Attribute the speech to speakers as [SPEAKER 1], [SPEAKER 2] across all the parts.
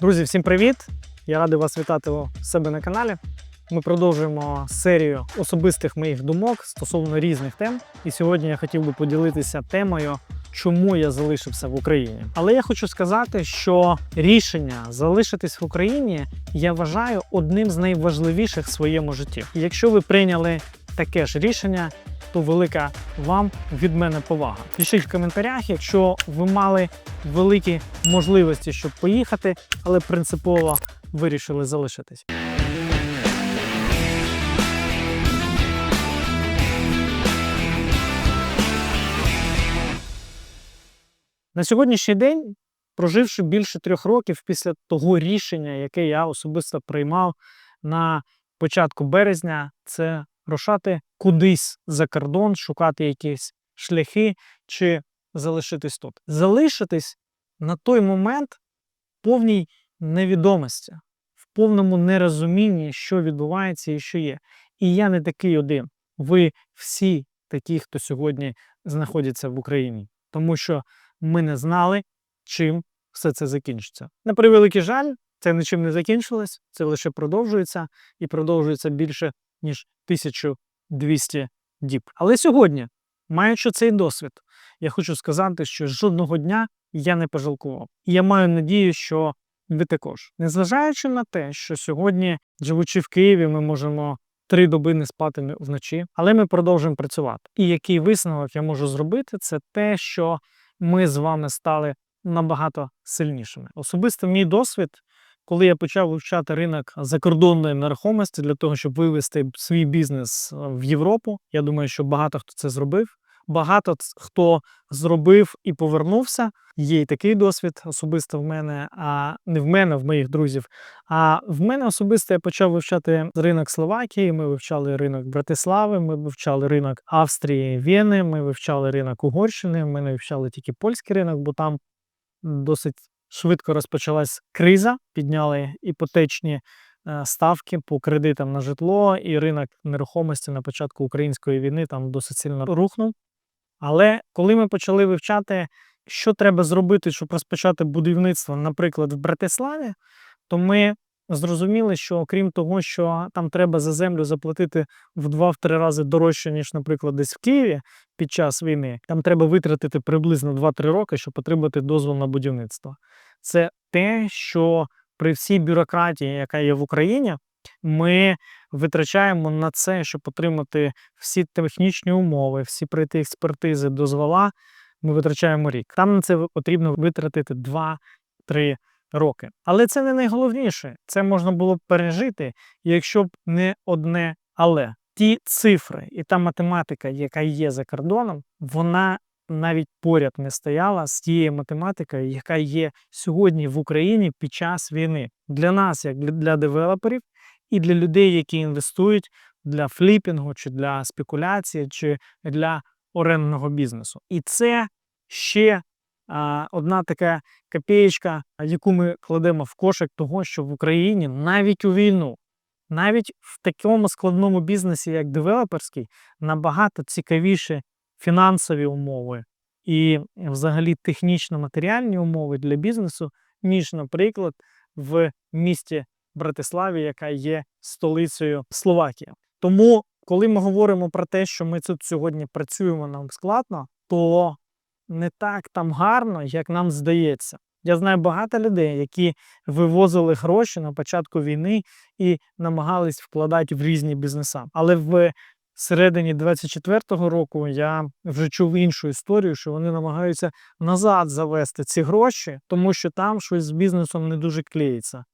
[SPEAKER 1] Друзі, всім привіт! Я радий вас вітати у себе на каналі. Ми продовжуємо серію особистих моїх думок стосовно різних тем. І сьогодні я хотів би поділитися темою, чому я залишився в Україні. Але я хочу сказати, що рішення залишитись в Україні я вважаю одним з найважливіших в своєму житті. І якщо ви прийняли таке ж рішення, то велика вам від мене повага. Пишіть в коментарях, якщо ви мали великі можливості, щоб поїхати, але принципово вирішили залишитись. На сьогоднішній день, проживши більше трьох років після того рішення, яке я особисто приймав на початку березня, це рушати кудись за кордон, шукати якісь шляхи чи залишитись тут. Залишитись на той момент в повній невідомості, в повному нерозумінні, що відбувається і що є. І я не такий один. Ви всі такі, хто сьогодні знаходиться в Україні, тому що ми не знали, чим все це закінчиться. На превеликий жаль, це нічим не закінчилось, це лише продовжується і продовжується більше ніж 1200 діб. Але сьогодні, маючи цей досвід, я хочу сказати, що жодного дня я не пожалкував. І я маю надію, що ви також. Незважаючи на те, що сьогодні, живучи в Києві, ми можемо три доби не спати вночі, але ми продовжуємо працювати. І який висновок я можу зробити, це те, що ми з вами стали набагато сильнішими. Особисто мій досвід, коли я почав вивчати ринок закордонної нерухомості для того, щоб вивести свій бізнес е, в Європу. Я думаю, що багато хто це зробив. Багато хто зробив і повернувся. Є і такий досвід особисто в мене, а не в мене, в моїх друзів. А в мене особисто я почав вивчати ринок Словакії. Ми вивчали ринок Братислави, ми вивчали ринок Австрії, Вєни, ми вивчали ринок Угорщини. Ми не вивчали тільки польський ринок, бо там досить швидко розпочалась криза, підняли іпотечні е, ставки по кредитам на житло, і ринок нерухомості на початку української війни там досить сильно рухнув. Але коли ми почали вивчати, що треба зробити, щоб розпочати будівництво, наприклад, в Братиславі, то ми зрозуміли, що окрім того, що там треба за землю заплатити в 2-3 рази дорожче, ніж, наприклад, десь в Києві під час війни, там треба витратити приблизно 2-3 роки, щоб отримати дозвіл на будівництво. Це те, що при всій бюрократії, яка є в Україні, ми витрачаємо на це, щоб отримати всі технічні умови, всі пройти експертизи, дозвола. Ми витрачаємо рік. Там на це потрібно витратити 2-3 роки. Але це не найголовніше. Це можна було б пережити, якщо б не одне але. Ті цифри і та математика, яка є за кордоном, вона навіть поряд не стояла з тією математикою, яка є сьогодні в Україні під час війни. Для нас, як для- девелоперів, і для людей, які інвестують для фліпінгу, чи для спекуляції, чи для орендного бізнесу. І це ще одна така копієчка, яку ми кладемо в кошик того, що в Україні навіть у війну, навіть в такому складному бізнесі, як девелоперський, набагато цікавіші фінансові умови і взагалі технічно-матеріальні умови для бізнесу, ніж, наприклад, в місті Братиславі, яка є столицею Словакії. Тому, коли ми говоримо про те, що ми тут сьогодні працюємо нам складно, то не так там гарно, як нам здається. Я знаю багато людей, які вивозили гроші на початку війни і намагались вкладати в різні бізнеса. Але в середині 24-го року я вже чув іншу історію, що вони намагаються назад завести ці гроші, тому що там щось з бізнесом не дуже клеїться.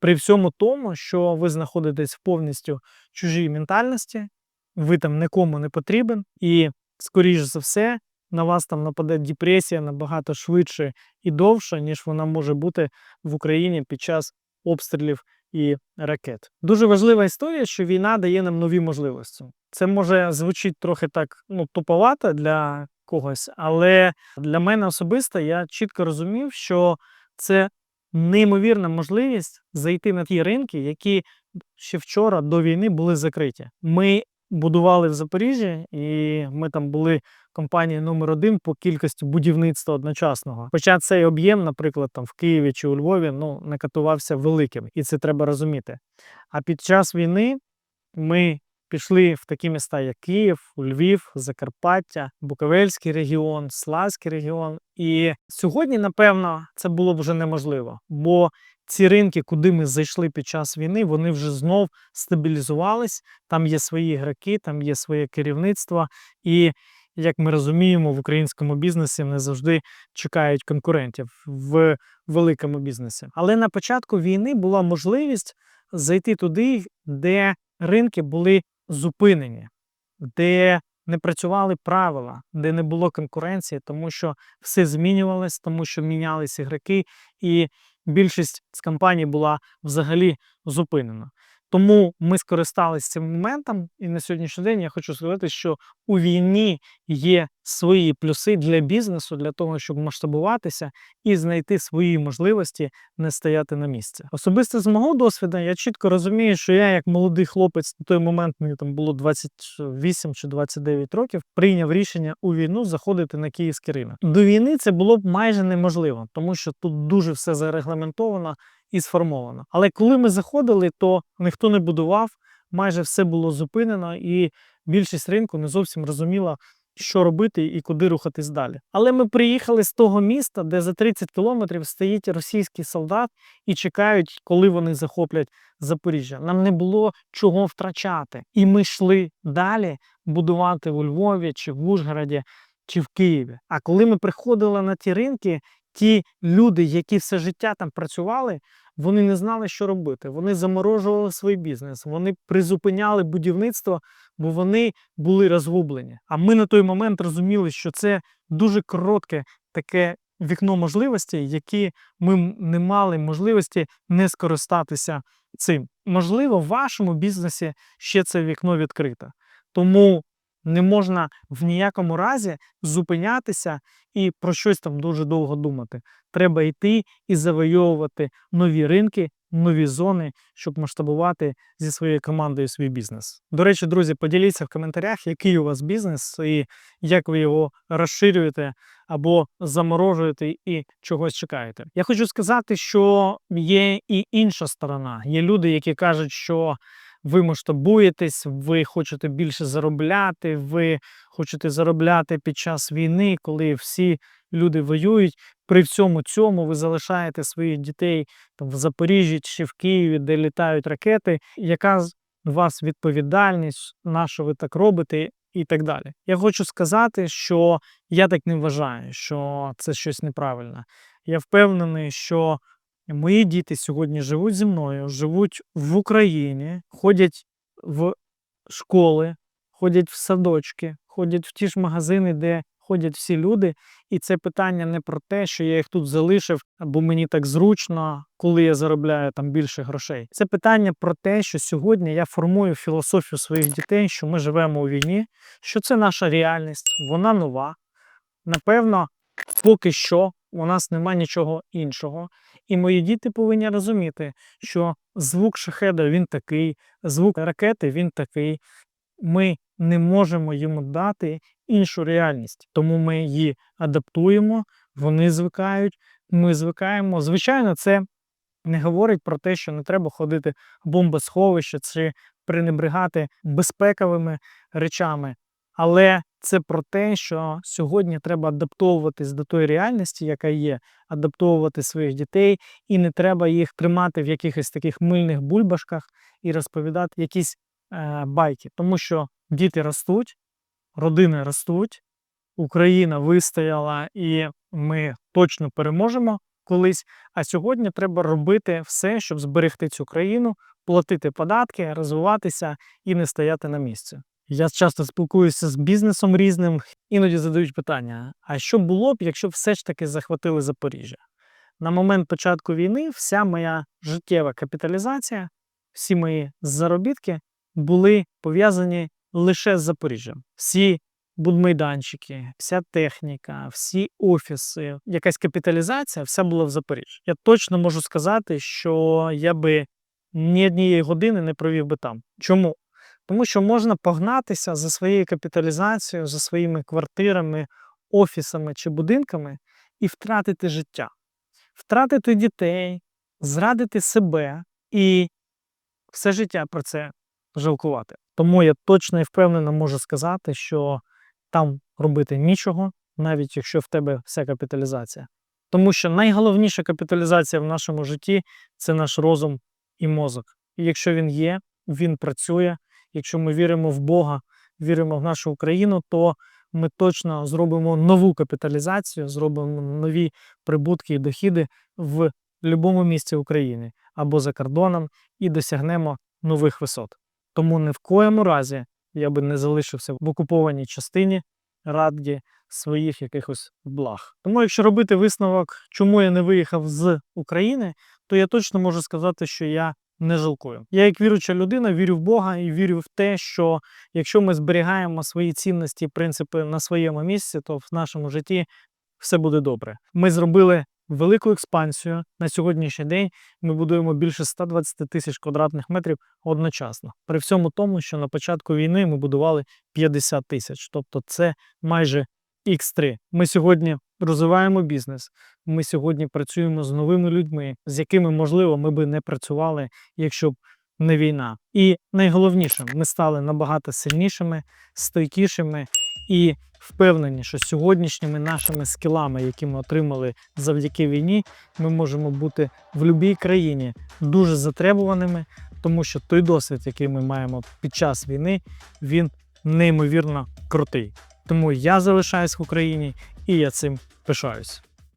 [SPEAKER 1] При всьому тому, що ви знаходитесь в повністю чужій ментальності, ви там нікому не потрібен, і, скоріш за все, на вас там нападе депресія набагато швидше і довше, ніж вона може бути в Україні під час обстрілів і ракет. Дуже важлива історія, що війна дає нам нові можливості. Це може звучить трохи так ну, туповато для когось, але для мене особисто я чітко розумів, що це неймовірна можливість зайти на ті ринки, які ще вчора до війни були закриті. Ми будували в Запоріжжі, і ми там були компанією номер один по кількості будівництва одночасного. Хоча цей об'єм, наприклад, там в Києві чи у Львові, ну не катувався великим, і це треба розуміти. А під час війни ми пішли в такі міста, як Київ, Львів, Закарпаття, Буковельський регіон, Славський регіон. І сьогодні, напевно, це було б вже неможливо, бо ці ринки, куди ми зайшли під час війни, вони вже знов стабілізувались. Там є свої ігроки, там є своє керівництво. І як ми розуміємо, в українському бізнесі не завжди чекають конкурентів в великому бізнесі. Але на початку війни була можливість зайти туди, де ринки були зупинені, де не працювали правила, де не було конкуренції, тому що все змінювалось, тому що мінялись ігроки, і більшість з компаній була взагалі зупинена. Тому ми скористалися цим моментом, і на сьогоднішній день я хочу сказати, що у війні є свої плюси для бізнесу, для того, щоб масштабуватися і знайти свої можливості, не стояти на місці. Особисто з мого досвіду, я чітко розумію, що я, як молодий хлопець, на той момент мені там було 28 чи 29 років, прийняв рішення у війну заходити на київський ринок. До війни це було б майже неможливо, тому що тут дуже все зарегламентовано і сформовано. Але коли ми заходили, то ніхто не будував, майже все було зупинено, і більшість ринку не зовсім розуміла, що робити і куди рухатись далі. Але ми приїхали з того міста, де за 30 кілометрів стоїть російський солдат і чекають, коли вони захоплять Запоріжжя. Нам не було чого втрачати. І ми йшли далі будувати у Львові чи в Ужгороді. Чи в Києві. А коли ми приходили на ті ринки, ті люди, які все життя там працювали, вони не знали, що робити. Вони заморожували свій бізнес, вони призупиняли будівництво, бо вони були розгублені. А ми на той момент розуміли, що це дуже коротке таке вікно можливостей, які ми не мали можливості не скористатися цим. Можливо, в вашому бізнесі ще це вікно відкрите. Тому не можна в ніякому разі зупинятися і про щось там дуже довго думати. Треба йти і завойовувати нові ринки, нові зони, щоб масштабувати зі своєю командою свій бізнес. До речі, друзі, поділіться в коментарях, який у вас бізнес і як ви його розширюєте або заморожуєте і чогось чекаєте. Я хочу сказати, що є і інша сторона. Є люди, які кажуть, що ви масштабуєтесь, ви хочете більше заробляти, ви хочете заробляти під час війни, коли всі люди воюють. При всьому цьому ви залишаєте своїх дітей там в Запоріжжі чи в Києві, де літають ракети. Яка з вас відповідальність, на що ви так робите? І так далі. Я хочу сказати, що я так не вважаю, що це щось неправильне. Я впевнений, що Мої діти сьогодні живуть зі мною, живуть в Україні, ходять в школи, ходять в садочки, ходять в ті ж магазини, де ходять всі люди. І це питання не про те, що я їх тут залишив, бо мені так зручно, коли я заробляю там більше грошей. Це питання про те, що сьогодні я формую філософію своїх дітей, що ми живемо у війні, що це наша реальність, вона нова. Напевно, поки що у нас немає нічого іншого. І мої діти повинні розуміти, що звук шахеда він такий, звук ракети він такий. Ми не можемо йому дати іншу реальність, тому ми її адаптуємо, вони звикають, ми звикаємо. Звичайно, це не говорить про те, що не треба ходити в бомбосховище чи пренебрегати безпековими речами. Але це про те, що сьогодні треба адаптовуватись до тої реальності, яка є, адаптовувати своїх дітей, і не треба їх тримати в якихось таких мильних бульбашках і розповідати якісь е, байки, тому що діти ростуть, родини ростуть, Україна вистояла, і ми точно переможемо колись. А сьогодні треба робити все, щоб зберегти цю країну, платити податки, розвиватися і не стояти на місці. Я часто спілкуюся з бізнесом різним, іноді задають питання: а що було б, якщо все ж таки захватили Запоріжжя? На момент початку війни вся моя життєва капіталізація, всі мої заробітки були пов'язані лише з Запоріжжям. Всі будмайданчики, вся техніка, всі офіси, якась капіталізація, вся була в Запоріжжі. Я точно можу сказати, що я би ні однієї години не провів би там. Чому? Тому що можна погнатися за своєю капіталізацією, за своїми квартирами, офісами чи будинками і втратити життя, втратити дітей, зрадити себе і все життя про це жалкувати. Тому я точно і впевнено можу сказати, що там робити нічого, навіть якщо в тебе вся капіталізація. Тому що найголовніша капіталізація в нашому житті це наш розум і мозок. І якщо він є, він працює. Якщо ми віримо в Бога, віримо в нашу Україну, то ми точно зробимо нову капіталізацію, зробимо нові прибутки і дохіди в будь-якому місці України або за кордоном і досягнемо нових висот. Тому ні в коєму разі я би не залишився в окупованій частині раді своїх якихось благ. Тому, якщо робити висновок, чому я не виїхав з України, то я точно можу сказати, що я не жалкую. Я, як віруча людина, вірю в Бога і вірю в те, що якщо ми зберігаємо свої цінності і принципи на своєму місці, то в нашому житті все буде добре. Ми зробили велику експансію на сьогоднішній день. Ми будуємо більше 120 тисяч квадратних метрів одночасно. При всьому тому, що на початку війни ми будували 50 тисяч, тобто це майже X3. Ми сьогодні розвиваємо бізнес. Ми сьогодні працюємо з новими людьми, з якими, можливо, ми би не працювали, якщо б не війна. І найголовніше, ми стали набагато сильнішими, стойкішими і впевнені, що сьогоднішніми нашими скілами, які ми отримали завдяки війні, ми можемо бути в будь-якій країні дуже затребуваними, тому що той досвід, який ми маємо під час війни, він неймовірно крутий. Тому я залишаюсь в Україні і я цим пишаюсь.